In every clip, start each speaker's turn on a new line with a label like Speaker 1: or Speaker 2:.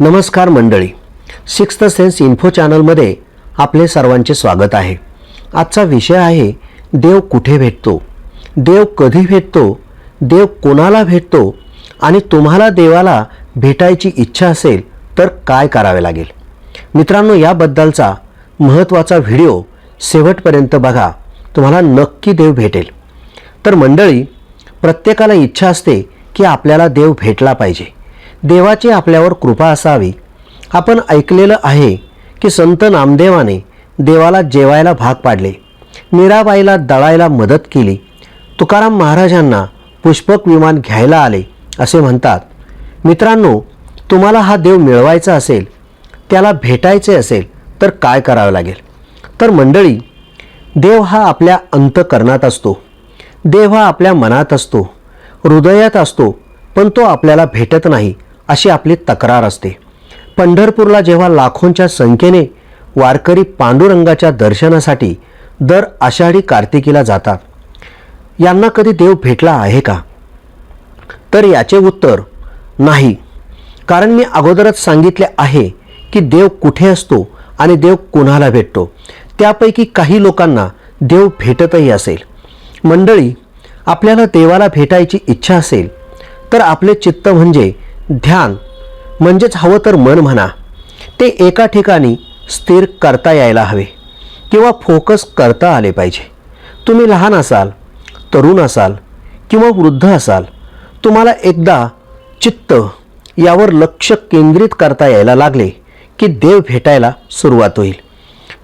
Speaker 1: नमस्कार मंडळी. Sixth sense info चॅनलमध्ये आपले सर्वांचे स्वागत आहे. आजचा विषय आहे देव कुठे भेटतो? देव कधी भेटतो? देव कोणाला भेटतो? आणि तुम्हाला देवाला भेटायची इच्छा असेल तर काय करावे लागेल? मित्रांनो याबद्दलचा महत्त्वाचा व्हिडिओ शेवटपर्यंत बघा. तुम्हाला नक्की देव भेटेल. तर मंडळी प्रत्येकाला इच्छा असते की आपल्याला देव भेटला पाहिजे. देवाची आपल्यावर कृपा असावी. आपण ऐकलेलं आहे की संत नामदेवाने देवाला जेवायला भाग पाडले. मीराबाईला दळायला मदत केली. तुकाराम महाराजांना पुष्पक विमान घ्यायला आले असे म्हणतात. मित्रांनो तुम्हाला हा देव मिळवायचा असेल त्याला भेटायचे असेल तर काय करावं लागेल? तर मंडळी देव हा आपल्या अंतकरणात असतो. देव हा आपल्या मनात असतो. हृदयात असतो पण तो आपल्याला भेटत नाही. अशी आपली तक्रार असते. पंढरपूरला जेव्हा लाखोंच्या संख्येने वारकरी पांडुरंगाच्या दर्शनासाठी दर आषाढी कार्तिकीला जातात. यांना कधी देव भेटला आहे का? तर याचे उत्तर नाही. कारण मी अगोदरच सांगितले आहे की देव कुठे असतो आणि देव कुणाला भेटतो. त्यापैकी काही लोकांना देव भेटतही असेल. मंडळी आपल्याला देवाला भेटायची इच्छा असेल तर आपले चित्त म्हणजे ध्यान म्हणजेच हवं तर मन म्हणा ते एका ठिकाणी स्थिर करता यायला हवे किंवा फोकस करता आले पाहिजे. तुम्ही लहान असाल तरुण असाल किंवा वृद्ध असाल तुम्हाला एकदा चित्त यावर लक्ष केंद्रित करता यायला लागले की देव भेटायला सुरुवात होईल.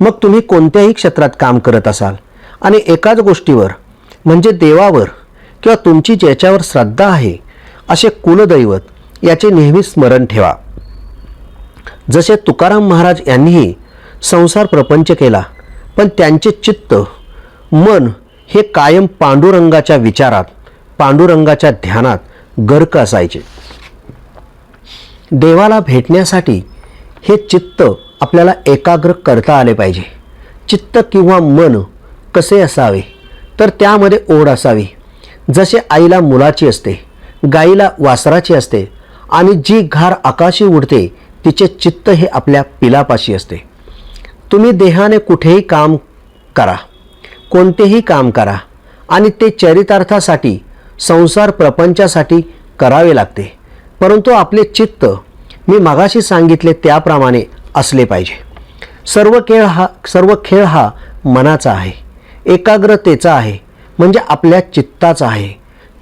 Speaker 1: मग तुम्ही कोणत्याही क्षेत्रात काम करत असाल आणि एकाच गोष्टीवर म्हणजे देवावर किंवा तुमची ज्याच्यावर श्रद्धा आहे असे कुलदैवत याचे नेहमी स्मरण ठेवा. जसे तुकाराम महाराज यांनीही संसार प्रपंच केला पण त्यांचे चित्त मन हे कायम पांडुरंगाच्या विचारात पांडुरंगाच्या ध्यानात गर्क असायचे. देवाला भेटण्यासाठी हे चित्त आपल्याला एकाग्र करता आले पाहिजे. चित्त किंवा मन कसे असावे? तर त्यामध्ये ओढ असावी. जसे आईला मुलाची असते गाईला वासराची असते आणि जी घार आकाशी उडते तिचे चित्त हे आपल्या पिलापाशी असते. तुम्ही देहाने कुठेही काम करा कोणतेही काम करा आणि ते चरितार्थासाठी संसार प्रपंचासाठी करावे लागते. परंतु आपले चित्त मी मगाशी सांगितले त्याप्रमाणे असले पाहिजे. सर्व खेळ हा सर्व खेळ हा मनाचा आहे. एकाग्रतेचा आहे म्हणजे आपल्या चित्ताचा आहे.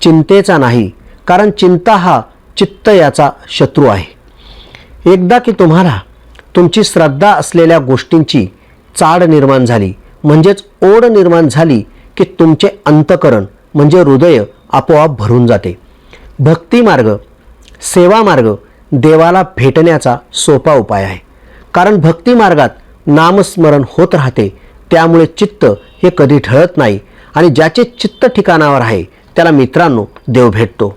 Speaker 1: चिंतेचा नाही कारण चिंता हा चित्त याचा शत्रू आहे. एकदा की तुम्हाला तुमची श्रद्धा असलेल्या गोष्टींची चाड निर्माण झाली म्हणजेच ओढ निर्माण झाली की तुमचे अंतकरण म्हणजे हृदय आपोआप भरून जाते. भक्ती मार्ग सेवा मार्ग देवाला भेटण्याचा सोपा उपाय आहे. कारण भक्ती मार्गात नामस्मरण होत राहते त्यामुळे चित्त हे कधी ठळत नाही आणि ज्याचे चित्त ठिकाणावर आहे त्याला मित्रांनो देव भेटतो.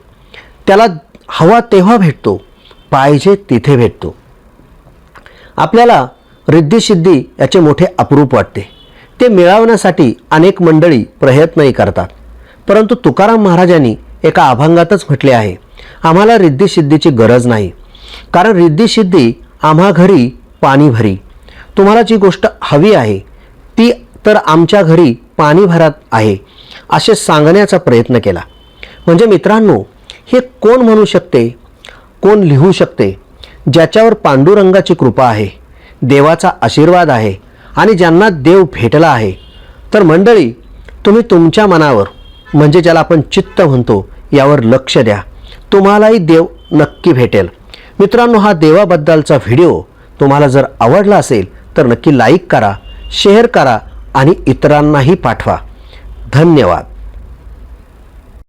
Speaker 1: त्याला हवा तेव्हा भेटतो पाहिजे तिथे भेटतो. आपल्याला रिद्धिसिद्धी याचे मोठे अप्रूप वाटते. ते मिळवण्यासाठी अनेक मंडळी प्रयत्नही करतात. परंतु तुकाराम महाराजांनी एका अभंगातच म्हटले आहे आम्हाला रिद्धिसिद्धीची गरज नाही. कारण रिद्धिसिद्धी आम्हा घरी पाणी भरी. तुम्हाला जी गोष्ट हवी आहे ती तर आमच्या घरी पाणी भरात आहे असे सांगण्याचा प्रयत्न केला. म्हणजे मित्रांनो हे कोण म्हणू शकते? कोण लिहू शकते? ज्याच्यावर पांडुरंगाची कृपा आहे देवाचा आशीर्वाद आहे आणि ज्यांना देव भेटला आहे. तर मंडळी तुम्ही तुमच्या मनावर म्हणजे ज्याला आपण चित्त म्हणतो यावर लक्ष द्या. तुम्हालाही देव नक्की भेटेल. मित्रांनो हा देवाबद्दलचा व्हिडिओ तुम्हाला जर आवडला असेल तर नक्की लाईक करा शेअर करा आणि इतरांनाही पाठवा. धन्यवाद.